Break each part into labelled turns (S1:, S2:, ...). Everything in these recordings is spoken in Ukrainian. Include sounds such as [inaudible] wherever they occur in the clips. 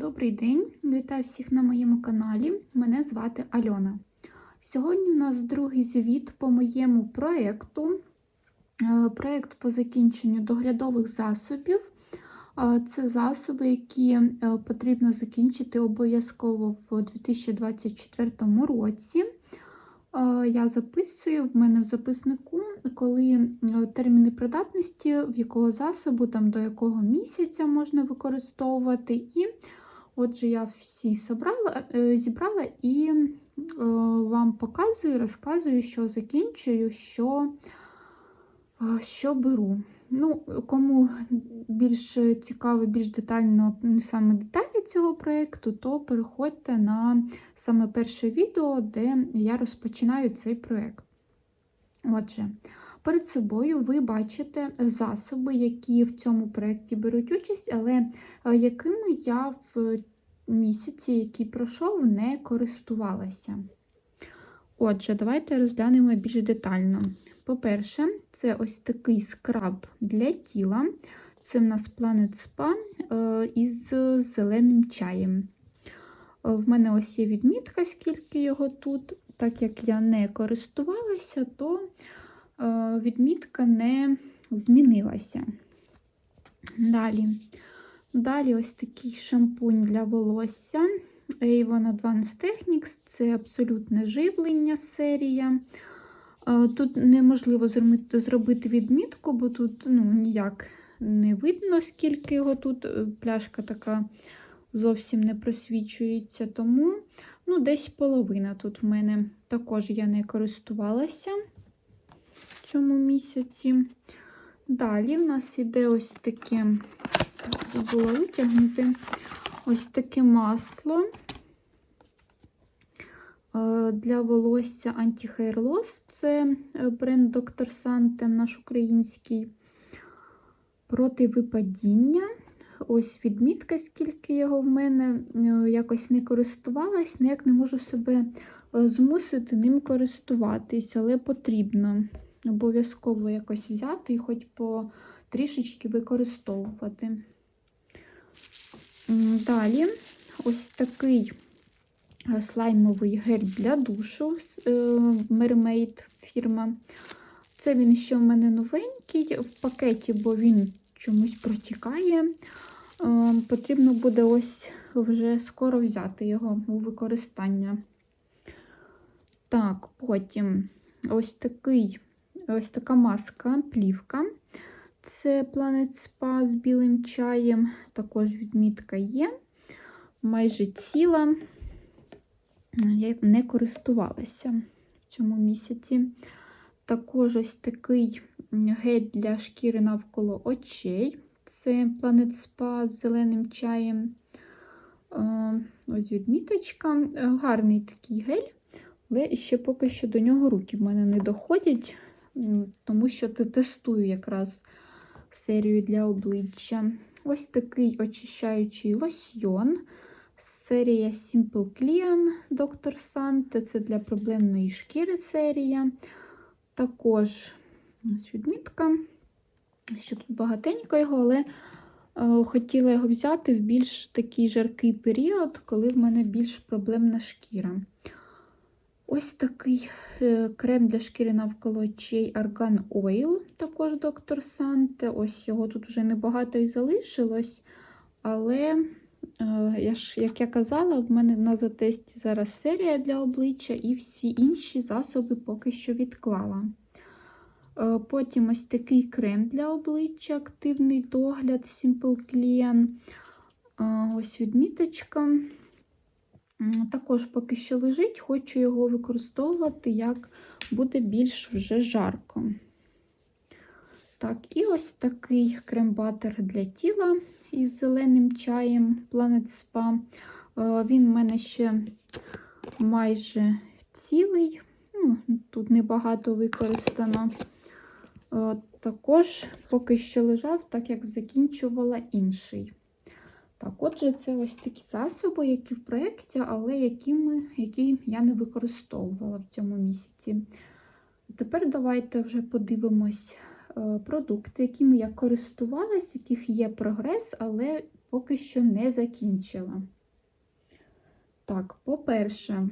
S1: Добрий день! Вітаю всіх на моєму каналі. Мене звати Альона. Сьогодні у нас другий звіт по моєму проєкту. Е, Проєкт по закінченню доглядових засобів. Це засоби, які е, потрібно закінчити обов'язково в 2024 році. Е, Я записую в мене в записнику, коли терміни придатності, в якого засобу, там до якого місяця можна використовувати. І отже, я всі собрала, е, зібрала і е, вам показую, розказую, що закінчую, що, е, що беру. Ну, Кому більш цікаво, більш детально ну, саме деталі цього проєкту, то переходьте на саме перше відео, де я розпочинаю цей проєкт. Отже, перед собою ви бачите засоби, які в цьому проєкті беруть участь, але якими я в місяці, який пройшов, не користувалася. Отже, давайте розглянемо більш детально. По-перше, це ось такий скраб для тіла. Це в нас Planet Spa е, із зеленим чаєм. Е, В мене ось є відмітка, скільки його тут. Так як я не користувалася, то е, відмітка не змінилася. Далі. Далі ось такий шампунь для волосся. Avon Advanced Techniques це абсолютне живлення серія. Е, Тут неможливо зробити- відмітку, бо тут ну, ніяк не видно, скільки його тут. Е, Пляшка така зовсім не просвічується, тому ну, десь половина тут в мене. Також я не користувалася в цьому місяці. Далі в нас іде ось таке, так, забула витягнути, ось таке масло е, для волосся Anti-Hair Loss. Це е, бренд Dr. Sante, наш український. Проти випадіння. Ось відмітка, скільки його в мене е, якось не користувалась, ніяк не можу себе змусити ним користуватись, але потрібно обов'язково якось взяти і хоч по трішечки використовувати. Далі ось такий е, слаймовий гель для душу е, Mermaid фірма. Це він ще в мене новенький в пакеті, бо він чомусь протікає. Е, Потрібно буде ось вже скоро взяти його у використання. Так, потім ось такий, ось така маска, плівка. Це Planet Spa з білим чаєм. Також відмітка є. Майже ціла. Я не користувалася в цьому місяці. Також ось такий гель для шкіри навколо очей. Це Planet Spa з зеленим чаєм. Е, Ось відміточка. Е, Гарний такий гель, але ще поки що до нього руки в мене не доходять, тому що тестую якраз серію для обличчя. Ось такий очищаючий лосьйон. Серія Simple Clean Dr. Sante. Це для проблемної шкіри серія. Також ось відмітка, що тут багатенько його, але е, хотіла його взяти в більш такий жаркий період, коли в мене більш проблемна шкіра. Ось такий е, крем для шкіри навколо очей Argan Oil, також доктор Санте. Ось його тут вже небагато і залишилось. Але, е, я ж, як я казала, в мене на затесті зараз серія для обличчя і всі інші засоби поки що відклала. Е, Потім ось такий крем для обличчя, активний догляд Simple Clean. Ось відміточка. Також поки що лежить, хочу його використовувати, як буде більш вже жарко. Так, і ось такий крем-батер для тіла із зеленим чаєм Planet Spa. Е, Він в мене ще майже цілий. Ну, Тут небагато використано. Е, Також поки що лежав, так як закінчувала інший. Так, отже, це ось такі засоби, які в проєкті, але які, ми, які я не використовувала в цьому місяці. Тепер давайте вже подивимось е, продукти, якими я користувалась, яких є прогрес, але поки що не закінчила. Так, по-перше,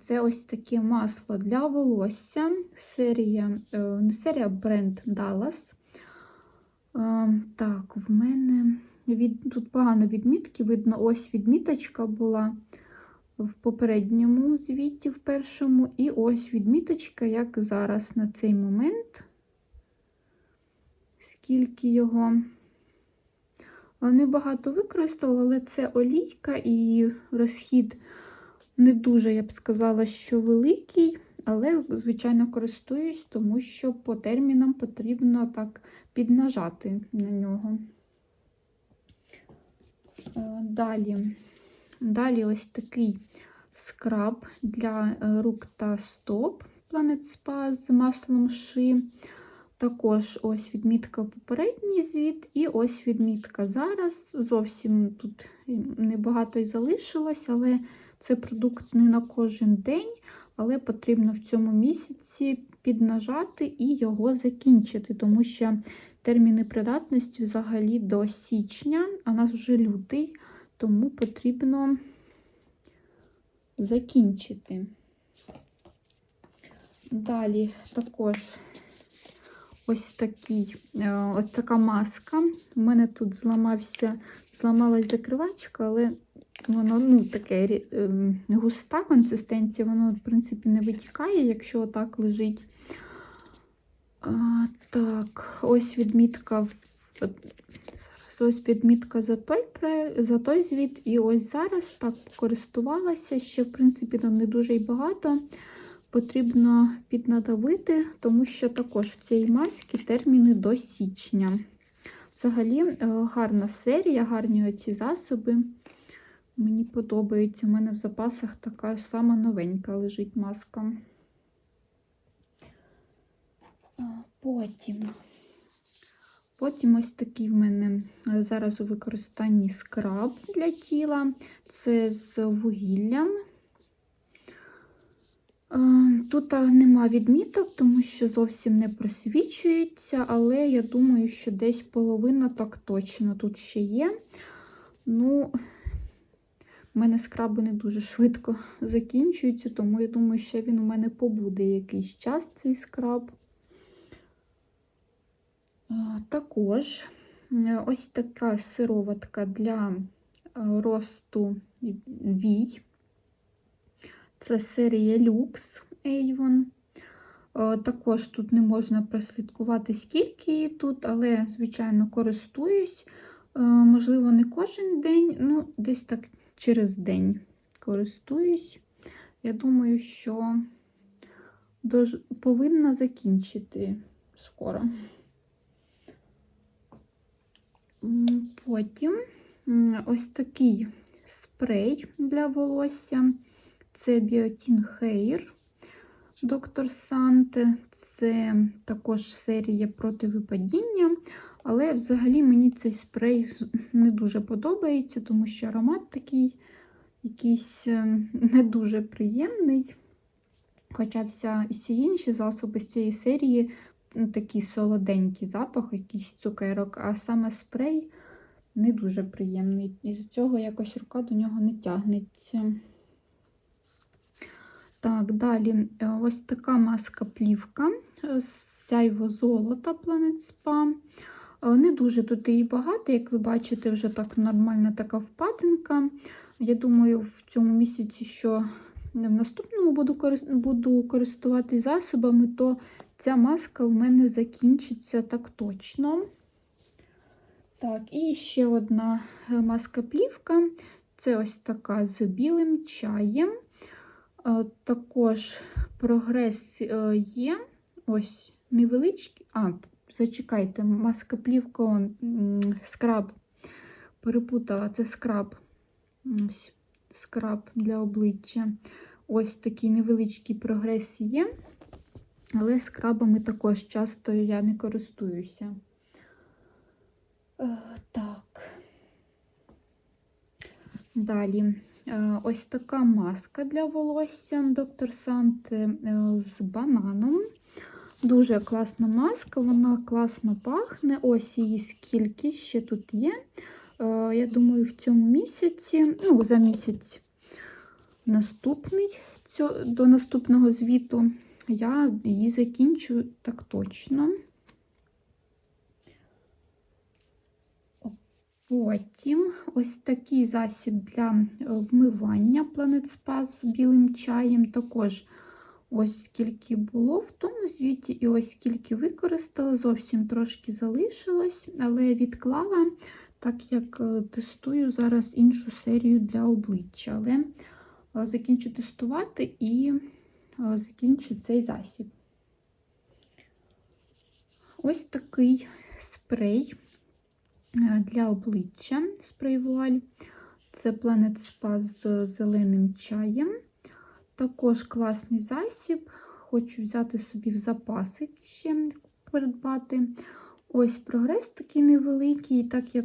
S1: це ось таке масло для волосся. Серія, е, серія бренд Dallas. Е, Так, в мене від, тут погано відмітки. Видно, ось відміточка була в попередньому звіті, в першому, і ось відміточка, як зараз на цей момент. Скільки його. Небагато використала, але це олійка і розхід не дуже, я б сказала, що великий, але, звичайно, користуюсь, тому що по термінам потрібно так піднажати на нього. Е, Далі, далі ось такий скраб для е, рук та стоп Planet Spa з маслом ши. Також ось відмітка попередній звіт, і ось відмітка зараз. Зовсім тут небагато й залишилось, але це продукт не на кожен день, але потрібно в цьому місяці піднажати і його закінчити, тому що терміни придатності взагалі до січня, а у нас вже лютий, тому потрібно закінчити. Далі також ось такий, е, ось така маска. У мене тут зламався, зламалась закривачка, але воно ну, таке ем, густа консистенція, воно, в принципі, не витікає, якщо отак лежить. А, так, ось відмітка. Зараз ось відмітка за той, за той звіт, і ось зараз так користувалася. Ще, в принципі, там не дуже й багато. Потрібно піднадавити, тому що також в цій маски терміни до січня. Взагалі, е, гарна серія, гарні оці засоби. Мені подобається. У мене в запасах така сама новенька лежить маска. Потім. Потім ось такий в мене е, зараз у використанні скраб для тіла. Це з вугіллям. Е, Тут нема відміток, тому що зовсім не просвічується, але я думаю, що десь половина так точно тут ще є. Ну, у мене скраби не дуже швидко закінчуються, тому я думаю, що він у мене побуде якийсь час, цей скраб. Також ось така сироватка для е, росту вій. Це серія Lux Avon. Е, Також тут не можна прослідкувати, скільки її тут, але, звичайно, користуюсь. Е, Можливо, не кожен день, ну, десь так через день користуюсь. Я думаю, що повинна закінчити скоро. Потім ось такий спрей для волосся. Це Biotin Hair Доктор Санте. Це також серія проти випадіння. Але взагалі мені цей спрей не дуже подобається, тому що аромат такий якийсь е, не дуже приємний. Хоча всі інші засоби з цієї серії такий солоденький запах, якийсь цукерок, а саме спрей не дуже приємний. І з цього якось рука до нього не тягнеться. Так, далі е, ось така маска плівка е, з сяйво золота Planet Spa. Е, Не дуже тут її багато, як ви бачите, вже так нормальна така впадинка. Я думаю, в цьому місяці, що в наступному буду користуватись засобами, то ця маска в мене закінчиться так точно. Так, і ще одна е, маска плівка. Це ось така з білим чаєм. Е, Також прогрес е, є. Ось невеличкий. А, зачекайте, маска плівка, скраб. Перепутала, це скраб. Ось, скраб для обличчя. Ось такий невеличкий прогрес є. Але скрабами також часто я не користуюся. Е, Так. Далі. Е, Ось така маска для волосся доктор Санте е, з бананом. Дуже класна маска, вона класно пахне. Ось її скільки ще тут є. Е, Я думаю, в цьому місяці, ну, за місяць наступний, до наступного звіту, я її закінчу так точно. Потім ось такий засіб для вмивання Planet Spa з білим чаєм. Також ось скільки було в тому звіті, і ось скільки використала. Зовсім трошки залишилось, але відклала, так як е, тестую зараз іншу серію для обличчя. Але е, закінчу тестувати і е, закінчу цей засіб. Ось такий спрей для обличчя спрей вуаль. Це Planet Spa з зеленим чаєм. Також класний засіб. Хочу взяти собі в запаси ще придбати. Ось прогрес такий невеликий, так як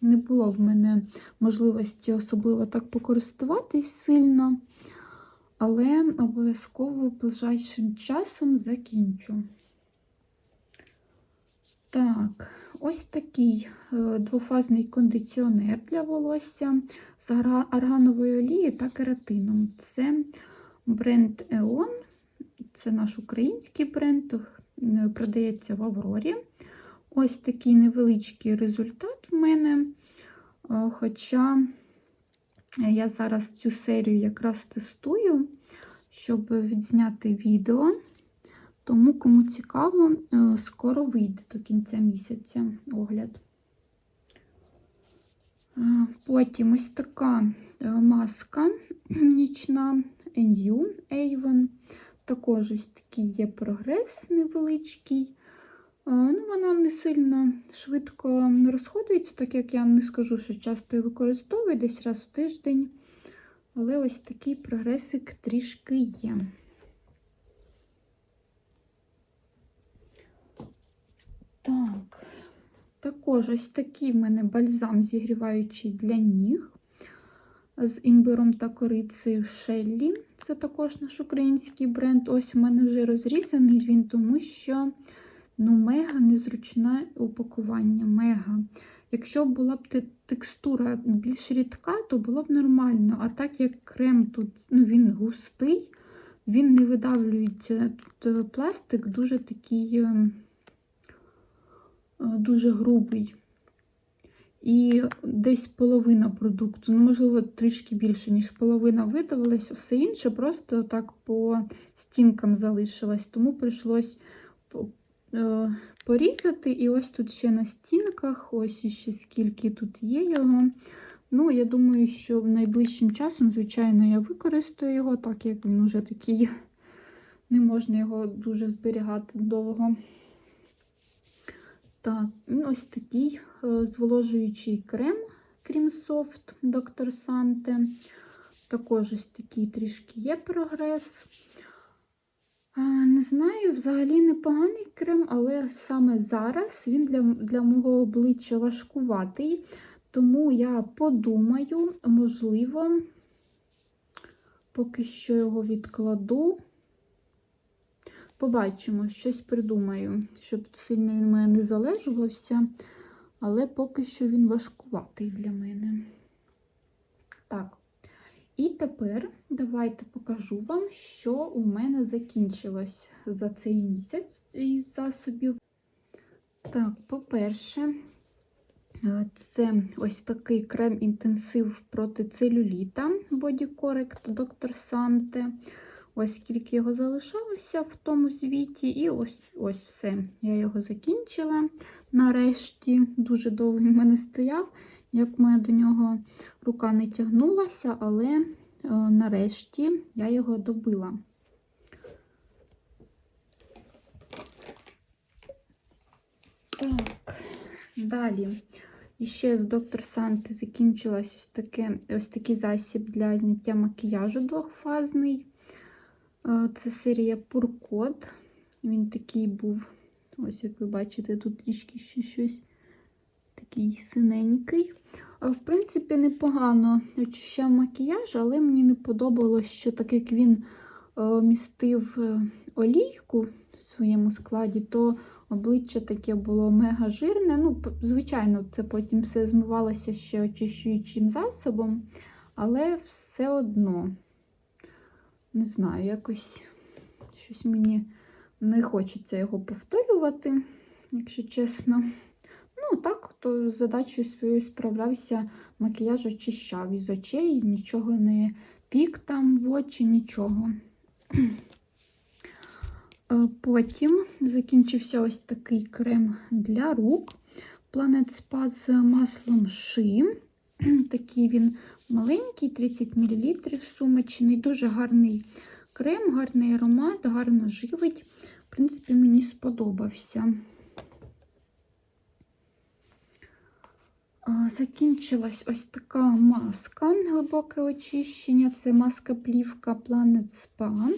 S1: не було в мене можливості особливо так покористуватись сильно. Але обов'язково ближайшим часом закінчу. Так, ось такий е, двофазний кондиціонер для волосся з аргановою олією та кератином. Це бренд Еон, це наш український бренд, е, продається в Аврорі. Ось такий невеличкий результат в мене. Е, Хоча я зараз цю серію якраз тестую, щоб відзняти відео. Тому, кому цікаво, е, скоро вийде до кінця місяця огляд. Е, Потім ось така маска [clears throat] нічна NU Avon. Також ось такий є прогрес невеличкий. Е, Ну, Вона не сильно швидко розходується, так як я не скажу, що часто її використовую десь раз в тиждень. Але ось такий прогресик трішки є. Так, також ось такий в мене бальзам зігріваючий для ніг з імбиром та корицею Шеллі. Це також наш український бренд. Ось у мене вже розрізаний він, тому що ну, мега незручне упакування. Мега. Якщо була б текстура більш рідка, то було б нормально. А так як крем тут ну, він густий, він не видавлюється. Тут е, пластик дуже такий. ем, е, дуже грубий. І десь половина продукту, ну, можливо, трішки більше, ніж половина видавилась, все інше просто так по стінкам залишилось, тому е, порізати. І ось тут ще на стінках, ось іще скільки тут є його. Ну, я думаю, що найближчим часом, звичайно, я використаю його, так як він уже такий, [laughs] не можна його дуже зберігати довго. Так, ось такий е, зволожуючий крем Cream Soft Dr. Sante. Також ось такий трішки є прогрес. Не знаю, взагалі непоганий крем, але саме зараз він для, для мого обличчя важкуватий. Тому я подумаю, можливо, поки що його відкладу. Побачимо, щось придумаю, щоб сильно він мене не залежувався, але поки що він важкуватий для мене. Так, і тепер давайте покажу вам, що у мене закінчилось за цей місяць із засобів. Так, по-перше, це ось такий крем-інтенсив проти целюліта Body Correct Dr. Sante. Ось скільки його залишалося в тому звіті, і ось ось все. Я його закінчила. Нарешті дуже довго він в мене стояв. Як мене до нього рука не тягнулася, але е, нарешті я його добила. Так, далі. І ще з доктор Санти закінчилась ось, таке, ось такий засіб для зняття макіяжу двохфазний. Е, Це серія Пуркод. Він такий був, ось як ви бачите, тут трішки ще щось такий синенький. В принципі, непогано очищав макіяж, але мені не подобалось, що так як він е, містив е, олійку в своєму складі, то Обличчя таке було мега жирне. Ну, звичайно, це потім все змивалося ще очищуючим засобом, але все одно, не знаю, якось щось мені не хочеться його повторювати, якщо чесно. Ну, так, то з задачею своєю справлявся, макіяж очищав із очей, нічого не пік там в очі, нічого. Е, Потім закінчився ось такий крем для рук Planet Spa з маслом ши. [clears throat] Такий він маленький, 30 мл сумочний, дуже гарний крем, гарний аромат, гарно живить. В принципі, мені сподобався. Закінчилась ось така маска глибоке очищення. Це маска плівка Planet Spa.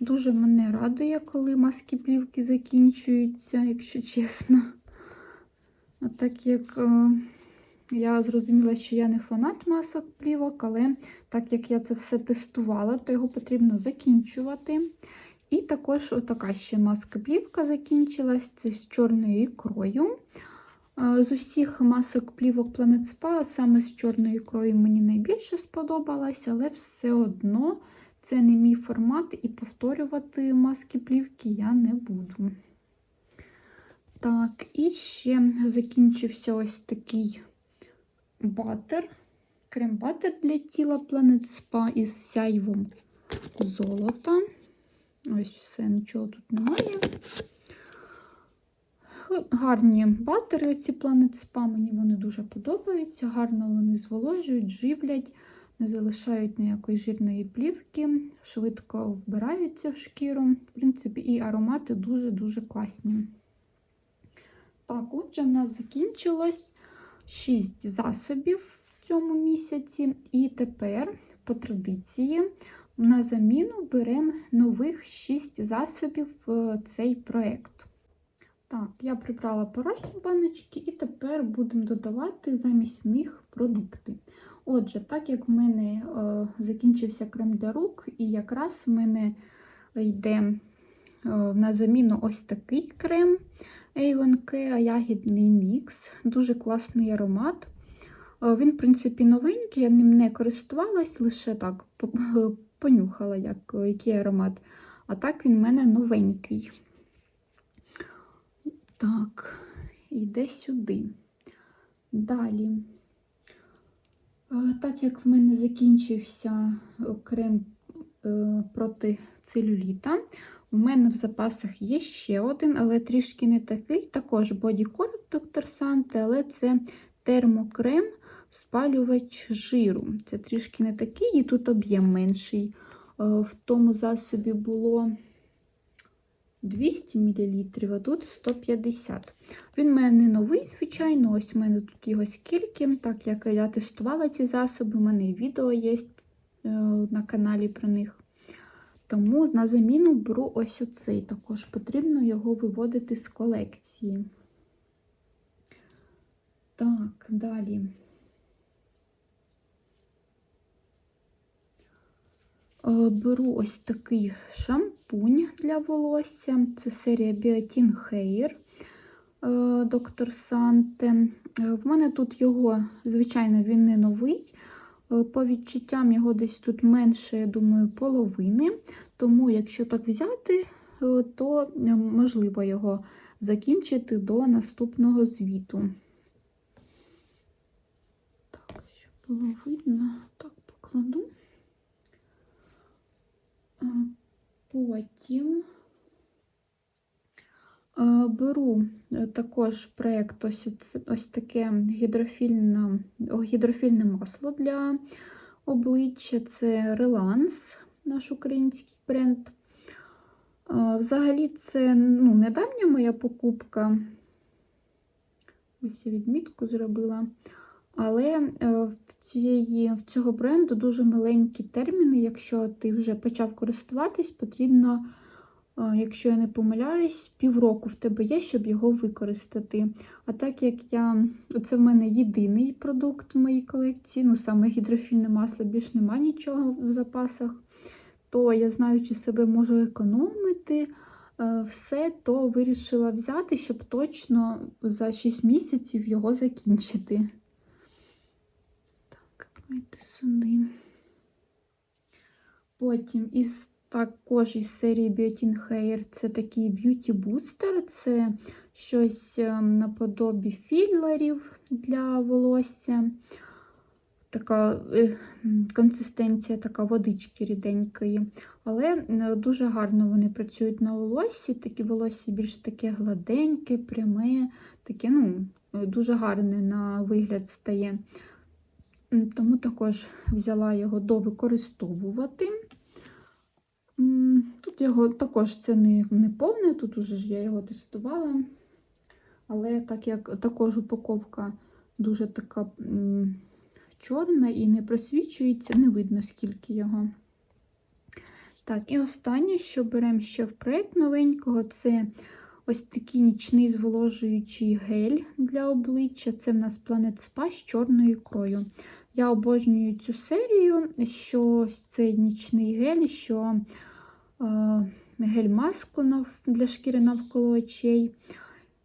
S1: Дуже мене радує, коли маски плівки закінчуються, якщо чесно. А так як е, я зрозуміла, що я не фанат масок плівок, але так як я це все тестувала, то його потрібно закінчувати. І також отака ще маска плівка закінчилась. Це з чорною ікрою. З усіх масок плівок Planet Spa, саме з чорною ікрою мені найбільше сподобалось, але все одно це не мій формат, і повторювати маски плівки я не буду. Так, і ще закінчився ось такий батер. Крем-батер для тіла Planet Spa із сяйвом золота. Ось все, нічого тут немає. Гарні батери, оці Planet Spa, мені вони дуже подобаються. Гарно вони зволожують, живлять, не залишають ніякої жирної плівки, швидко вбираються в шкіру. В принципі, і аромати дуже-дуже класні. Так, отже, в нас закінчилось 6 засобів в цьому місяці. І тепер, по традиції, на заміну беремо нових 6 засобів в цей проєкт. Так, я прибрала порожні баночки, і тепер будемо додавати замість них продукти. Отже, так як в мене е, закінчився крем для рук, і якраз в мене йде е, на заміну ось такий крем Avon Care ягідний мікс. Дуже класний аромат. Е, він, в принципі, новенький, я ним не користувалась, лише так понюхала, як, який аромат. А так він в мене новенький. Так, йде сюди. Далі. Е, Так як в мене закінчився крем е, проти целюліта, у мене в запасах є ще один, але трішки не такий. Також бодіколір Dr. Sante, але це термокрем спалювач жиру. Це трішки не такий, і тут об'єм менший. Е, В тому засобі було 200 мл, а тут 150 Він в мене не новий, звичайно, ось у мене тут його скільки. Так як я тестувала ці засоби, у мене відео є е, на каналі про них. Тому на заміну беру ось оцей. Також потрібно його виводити з колекції. Так, далі. Беру ось такий шампунь для волосся. Це серія Biotin Hair Доктор Санте. В мене тут його, звичайно, він не новий. Е, По відчуттям його десь тут менше, я думаю, половини. Тому, якщо так взяти, е, то е, можливо його закінчити до наступного звіту. Так, щоб було видно, так покладу. Потім беру е, також проєкт ось, ось таке гідрофільне, гідрофільне масло для обличчя. Це Relance, наш український бренд. Взагалі, це ну, недавня моя покупка. Ось я відмітку зробила. Але е, в, цієї, в цього бренду дуже маленькі терміни. Якщо ти вже почав користуватись, потрібно, е, якщо я не помиляюсь, півроку в тебе є, щоб його використати. А так як я, це в мене єдиний продукт в моїй колекції, ну саме гідрофільне масло, більш нема нічого в запасах, то я знаючи себе можу економити. е, все, то вирішила взяти, щоб точно за 6 місяців його закінчити. Давайте сюди. Потім із також із серії Biotin Hair це такий б'юті бустер. Це щось е, наподобі філерів для волосся. Така е, консистенція така водички ріденької. Але дуже гарно вони працюють на волоссі. Такі волосся більш таке гладеньке, пряме, таке, ну, е, дуже гарне на вигляд стає. Тому також взяла його довикористовувати. Тут його також це не, не повне, тут уже ж я його тестувала. Але так як також упаковка дуже така чорна і не просвічується, не видно, скільки його. Так, і останнє, що беремо ще в проєкт новенького, це ось такий нічний зволожуючий гель для обличчя. Це в нас Planet Spa з чорною ікрою. Я обожнюю цю серію, що цей нічний гель, що е, гель-маску для шкіри навколо очей.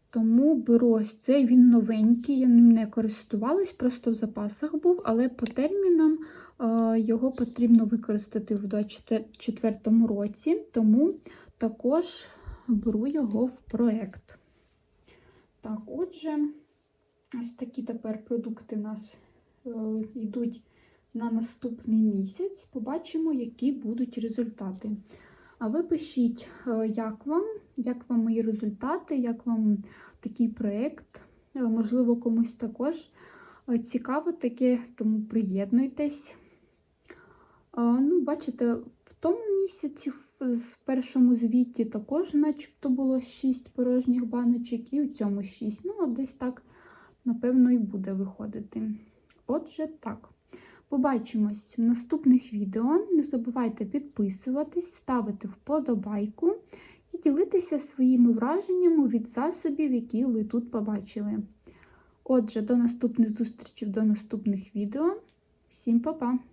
S1: Тому беру ось цей, він новенький, я ним не користувалась, просто в запасах був, але по термінам е, його потрібно використати в 2024 році, тому також беру його в проект. Так, отже, ось такі тепер продукти у нас е, йдуть на наступний місяць. Побачимо, які будуть результати. А ви пишіть, е, як вам, як вам мої результати, як вам такий проєкт. Е, Можливо, комусь також цікаво таке, тому приєднуйтесь. Ну, бачите, в тому місяці, в першому звіті, також, начебто, було 6 порожніх баночок, і в цьому 6. Ну, десь так, напевно, і буде виходити. Отже, так. Побачимось в наступних відео. Не забувайте підписуватись, ставити вподобайку і ділитися своїми враженнями від засобів, які ви тут побачили. Отже, до наступних зустрічей, до наступних відео. Всім па-па!